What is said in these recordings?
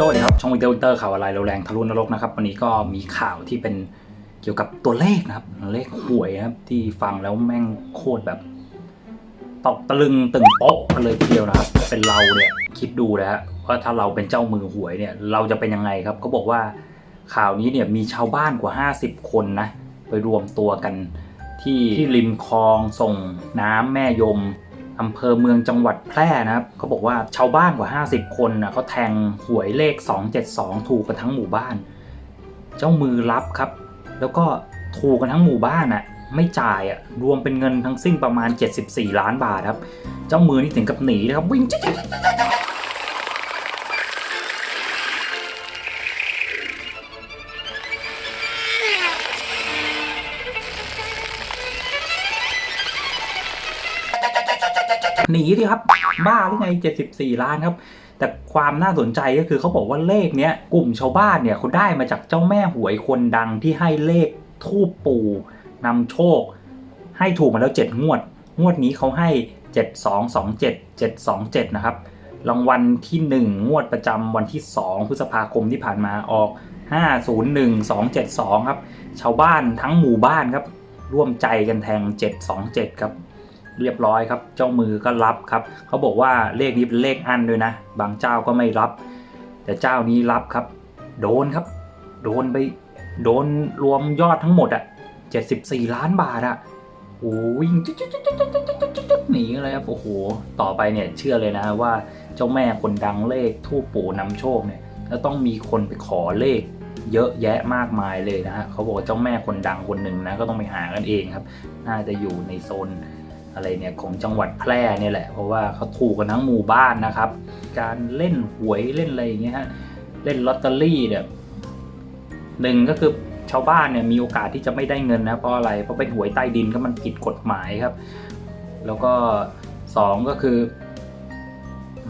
โจ้ดีครับช่องวิดีโอวิเตอร์ข่าวอะไรเราแรงทะลุนรกนะครับวันนี้ก็มีข่าวที่เป็นเกี่ยวกับตัวเลขนะครับเลขหวยนะครับที่ฟังแล้วแม่งโคตรแบบตกตะลึงตึงโป๊ะกันเลยทีเดียวนะครับเป็นเราเนี่ยคิดดูนะฮะว่าถ้าเราเป็นเจ้ามือหวยเนี่ยเราจะเป็นยังไงครับเขาบอกว่าข่าวนี้เนี่ยมีชาวบ้านกว่า 50 คนนะไปรวมตัวกันที่ที่ริมคลองส่งน้ำแม่ยม อำเภอเมืองจังหวัดแพร่นะครับเขาบอกว่าชาวบ้านกว่า 50 คนนะเขาแทงหวยเลข 272 ถูกกันทั้งหมู่บ้าน เจ้ามือรับครับ แล้วก็ถูกกันทั้งหมู่บ้านอะไม่จ่ายอะรวมเป็นเงินทั้งสิ้นประมาณ 74 ล้านบาทครับ เจ้ามือนี่ถึงกับหนีนะครับวิ่ง หนีดิครับ บ้าหรือไง 74 ล้านครับ แต่ความน่าสนใจก็คือเขาบอกว่าเลขเนี้ยกลุ่มชาวบ้านเนี่ยเขาได้มาจากเจ้าแม่หวยคนดังที่ให้เลขทูปปูนำโชค ให้ถูกมาแล้ว 7 งวด งวดนี้เขาให้ 7227 727 นะครับรางวัลที่ 1 งวดประจำวันที่ 2 พฤษภาคมที่ผ่านมาออก 501272 ครับ ชาวบ้านทั้งหมู่บ้านครับ ร่วมใจกันแทง 727 ครับ เรียบร้อยครับ เจ้ามือก็รับครับเขาบอกว่าเลขนี้เป็นเลขอันด้วยนะ บางเจ้าก็ไม่รับ แต่เจ้านี้รับครับ โดนครับ โดนไปโดนรวมยอดทั้งหมดอะ74 ล้านบาทอะโอ้วิ่งจุ๊จุ๊จุ๊จุ๊จุ๊จุ๊จุ๊จุ๊หนีเลยครับโอ้โหต่อไปเนี่ยเชื่อเลยนะว่าเจ้าแม่คนดังเลขทูปปู่นำโชคเนี่ยแล้วต้องมีคนไปขอเลขเยอะแยะมากมายเลยนะฮะเขาบอกเจ้าแม่คนดังคนหนึ่งนะก็ต้องไปหากันเองครับ น่าจะอยู่ในโซน อะไรเนี่ยของจังหวัดแพร่เนี่ยแหละ เพราะว่าเขาถูกกันทั้งหมู่บ้านนะครับ การเล่นหวยเล่นอะไรอย่างเงี้ยฮะเล่นลอตเตอรี่เนี่ยหนึ่งก็คือชาวบ้านเนี่ยมีโอกาสที่จะไม่ได้เงินนะเพราะอะไรเพราะเป็นหวยใต้ดินก็มันผิดกฎหมายครับ แล้วก็สองก็คือ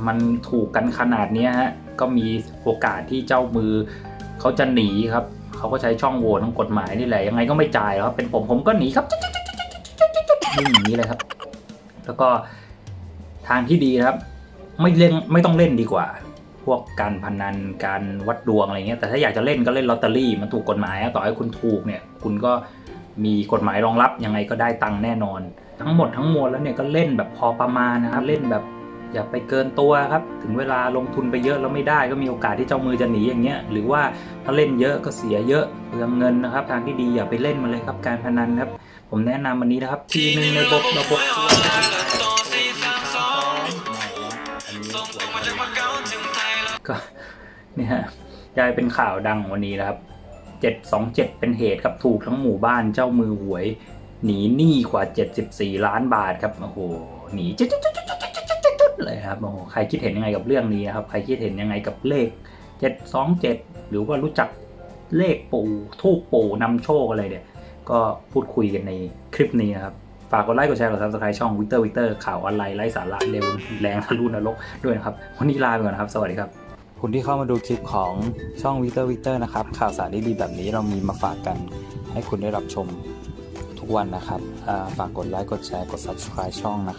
มันถูกกันขนาดนี้ฮะก็มีโอกาสที่เจ้ามือเขาจะหนีครับเขาก็ใช้ช่องโหว่ทางกฎหมายนี่แหละยังไงก็ไม่จ่ายหรอกครับเป็นผมผมก็หนีครับวิ่งหนีเลยครับ แล้วก็ทางที่ดีนะครับ ไม่เล่นไม่ต้องเล่นดีกว่า พวกการพนันการวัดดวงอะไรเงี้ยแต่ถ้าอยากจะเล่นก็เล่นลอตเตอรี่มันถูกกฎหมายอะต่อให้คุณถูกเนี่ย คุณก็มีกฎหมายรองรับยังไงก็ได้ตังค์แน่นอน ทั้งหมดทั้งมวลแล้วเนี่ยก็เล่นแบบพอประมาณนะครับเล่นแบบอย่าไปเกินตัวครับ ถึงเวลาลงทุนไปเยอะแล้วไม่ได้ก็มีโอกาสที่เจ้ามือจะหนีอย่างเงี้ย หรือว่าถ้าเล่นเยอะก็เสียเยอะเปลืองเงินนะครับ ทางที่ดีอย่าไปเล่นมันเลยครับการพนันครับ ผมแนะนำวันนี้นะครับ ทีหนึ่งในระบบระบบ ก็เนี่ยกลายเป็นข่าวดังวันนี้นะครับ 727 เป็นเหตุครับถูกทั้งหมู่บ้านเจ้ามือหวย หนีหนี้กว่า 74 ล้านบาทครับโอ้โหหนีจุดๆๆๆๆเลยครับโอ้โหใครคิดเห็นยังไงกับเรื่องนี้ครับ ใครคิดเห็นยังไงกับเลข 727 หรือว่ารู้จักเลขปู่ทูปปู่นำโชคอะไรเนี่ย ก็พูดคุยกันในคลิปนี้นะครับ ฝากกดไลค์กดแชร์กดซับสไครต์ช่องวิกเตอร์วิกเตอร์ข่าวออนไลน์ไร้สาระเร็วแรงทะลุนรกด้วยนะครับ วันนี้ลาไปก่อนนะครับ สวัสดีครับคุณที่เข้ามาดูคลิปของช่องวิกเตอร์วิกเตอร์นะครับ ข่าวสารดีๆแบบนี้เรามีมาฝากกันให้คุณได้รับชมทุกวันนะครับฝากกดไลค์กดแชร์กด subscribe ช่องนะครับ